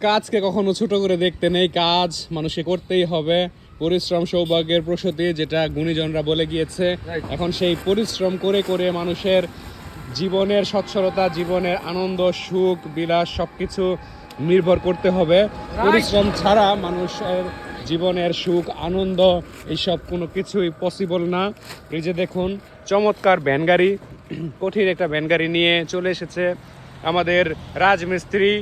কাজকে কখনো ছোট করে দেখতে নেই। কাজ মানুষকে করতেই হবে। পরিশ্রম সৌভাগ্যের প্রসূতি যেটা গুণীজনরা বলে গিয়েছে। এখন সেই পরিশ্রম করে করে মানুষের জীবনের সচ্ছলতা জীবনের আনন্দ সুখ বিলাস সব কিছু নির্ভর করতে হবে। পরিশ্রম ছাড়া মানুষের জীবনের সুখ আনন্দ এইসব কোনো কিছুই পসিবল না। এই যে দেখুন চমৎকার ভ্যান গাড়ি। কঠিন একটা ভ্যান গাড়ি নিয়ে চলে এসেছে আমাদের রাজমিস্ত্রি।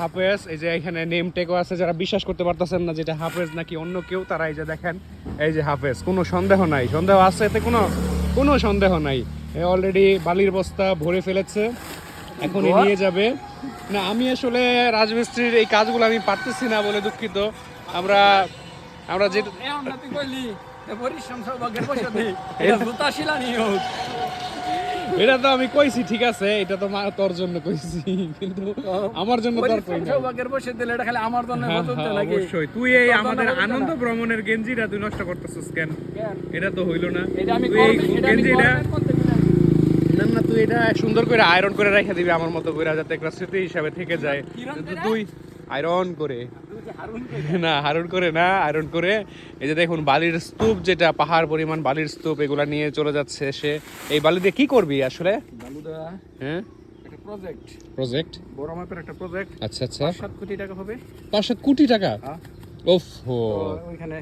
হাফেজ এই যে এখানে নেম টেকও আছে যারা বিশ্বাস করতে পারতেছেন না যেটা হাফেজ নাকি অন্য কেউ তারা এই যে দেখেন এই যে হাফেজ। কোনো সন্দেহ নাই। সন্দেহ আছে এতে কোনো কোনো সন্দেহ নাই। অলরেডি বালির বস্তা ভরে ফেলেছে। এখনই নিয়ে যাবে। না আমি আসলে রাজমিস্ত্রির এই কাজগুলো আমি পারতেছি না বলে দুঃখিত। আমরা আমরা যে এখন পরিশ্রম সৌভাগ্যের এটা তো আমি কইছি ঠিক আছে এটা তো তোর জন্য কইছি কিন্তু আমার জন্য তোর কই না সৌভাগ্যের বসে দিলে এটা খালি আমার জন্য হ্যাঁ, হতো হ্যাঁ, নাকি? অবশ্যই। তুই এই আমাদের আনন্দ ভ্রমণের গেঞ্জিটা তুই নষ্ট করতেছিস কেন? এটা তো হইল না। এটা আমি গেঞ্জিটা না। না তুই এটা সুন্দর করে আয়রন করে রেখে দিবি আমার মতো করে যাতে একটা স্মৃতি হিসাবে থেকে যায়? তুই আয়রন করে। হারুন না আয়রন করে না আয়রন করে। এই যে দেখুন বালির স্তূপ যেটা পাহাড় পরিমাণ বালির স্তূপ এগুলা নিয়ে চলে যাচ্ছে সে। এই বালি দিয়ে কি করবি আসলে? হ্যাঁ? প্রজেক্ট প্রজেক্ট বড় মাপের একটা প্রজেক্ট আচ্ছা আচ্ছা। সাত কোটি টাকা হবে। পাঁচ সাত কোটি টাকা। ওফ। ওইখানে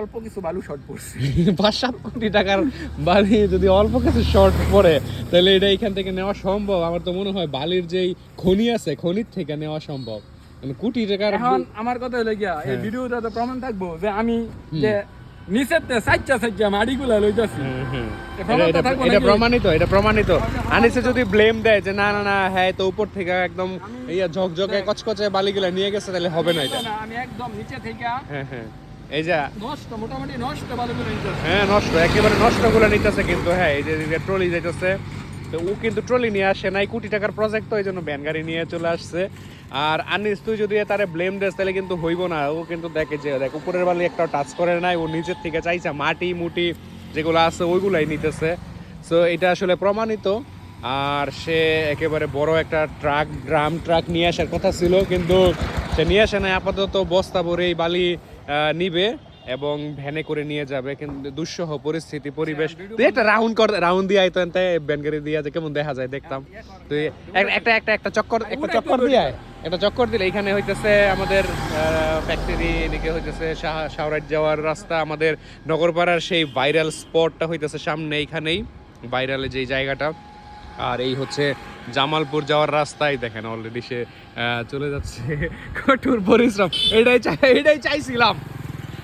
অল্প কিছু বালু শর্ট পড়ছে। পাঁচ সাত কোটি টাকার বালি যদি অল্প কিছু শর্ট পড়ে তাহলে এটা এখান থেকে নেওয়া সম্ভব? আমার তো মনে হয় বালির যেই খনি আছে খনির থেকে নেওয়া সম্ভব। মানে কোটি টাকার এখন আমার কথা হলো গিয়া এই হ্যাঁ। ভিডিওটা তো প্রমাণ থাকব যে আমি যে নিচের তে সাইজা সাইজা মাড়িগুলা লইতাছি। হুম, হুম। এ প্রমাণ এটা-? প্রমাণিত এটা প্রমাণিত। আনিসে যদি ব্লেম দেয় যে না না না হ্যাঁ তো উপর থেকে একদম ইয়া ঝকঝকে কচকচে বালিগুলা নিয়ে গেছে তাহলে হবে না এটা। আমি একদম নিচে থেকে হ্যাঁ হ্যাঁ। এই যা নষ্ট মোটামুটি নষ্ট বালুগুলো নিতেছি। হ্যাঁ নষ্ট একেবারে নিতেছে কিন্তু হ্যাঁ এই যে ট্রলি যাইতেছে তো ও কিন্তু ট্রলি নিয়ে আসে নাই, কোটি টাকার প্রজেক্ট তো এই জন্য ভ্যান গাড়ি নিয়ে চলে আসছে। আর আনিস, তুই যদি তারে ব্লেম দেস, তাহলে কিন্তু হইব না। ও কিন্তু দেখে যে, দেখ, উপরের বালি একটা টাচ করে নাই, ও নিজের থেকে চাইছে মাটি, মুটি যেগুলো আছে, ওইগুলাই নিতেছে। সো এটা আসলে প্রমাণিত। আর সে একেবারে বড় একটা ট্রাক ড্রাম ট্রাক নিয়ে আসার কথা ছিল, কিন্তু সে নিয়ে আসে নাই, আপাতত বস্তা ভরে এই বালি নিবে। এবং ভ্যানে করে নিয়ে যাবে কিন্তু দুঃসহ পরিস্থিতি পরিবেশ। তুই একটা রাউন্ড কর রাউন্ড দিয়ে আইতো এনতে ভ্যান গাড়ি দিয়ে যে কেমন দেখা যায় দেখতাম। তুই একটা একটা একটা চক্কর একটা চক্কর দিয়ে। একটা চক্কর দিলে এখানে হইতেছে আমাদের ফ্যাক্টরি এদিকে হইতেছে শাহ- শাহরাজ যাওয়ার রাস্তা আমাদের নগরপাড়ার সেই ভাইরাল স্পটটা হইতেছে সামনে এইখানেই ভাইরালে যেই জায়গাটা। আর এই হচ্ছে জামালপুর যাওয়ার রাস্তায় দেখেন অলরেডি সে আহ, চলে যাচ্ছে কঠোর পরিশ্রম। এটাই চাই এটাই চাইছিলাম।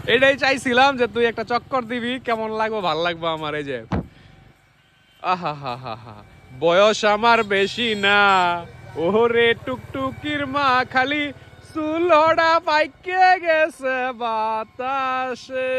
এটাই চাইছিলাম যে তুই একটা চক্কর দিবি, কেমন লাগবো, ভালো লাগবো আমার এই যে। আহা হা হা হা বয়স আমার বেশি না। ওরে টুকটুকির মা, খালি চুলহড়া পাইকে গেছে বাতাসে।